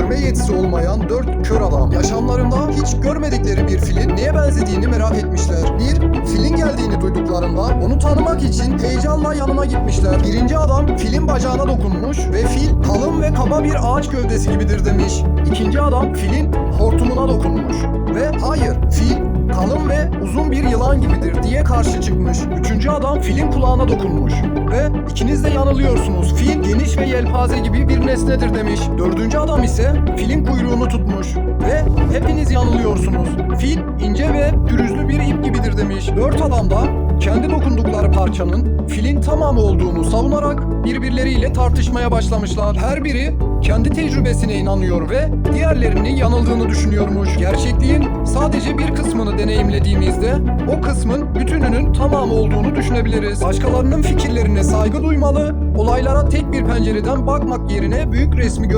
görme yetisi olmayan dört kör adam yaşamlarında hiç görmedikleri bir filin neye benzediğini merak etmişler. Bir, filin geldiğini duyduklarında onu tanımak için heyecanla yanına gitmişler. Birinci adam filin bacağına dokunmuş ve fil kalın ve kaba bir ağaç gövdesi gibidir demiş. İkinci adam filin hortumuna dokunmuş ve hayır fil kalın ve uzun bir yılan gibidir diye karşı çıkmış. Üçüncü adam filin kulağına dokunmuş ve ikiniz de yanılıyorsunuz. Fil geniş ve yelpaze gibi bir nesnedir demiş. Dördüncü adam ise filin kuyruğunu tutmuş ve hepiniz yanılıyorsunuz. Fil ince ve pürüzlü bir ip gibidir demiş. Dört adam da kendi dokundukları parçanın filin tamamı olduğunu savunarak birbirleriyle tartışmaya başlamışlar. Her biri kendi tecrübesine inanıyor ve diğerlerinin yanıldığını düşünüyormuş. Gerçekliğin sadece bir kısmını deneyimlediğimizde o kısmın bütününün tamamı olduğunu düşünebiliriz. Başkalarının fikirlerine saygı duymalı, olaylara tek bir pencereden bakmak yerine büyük resmi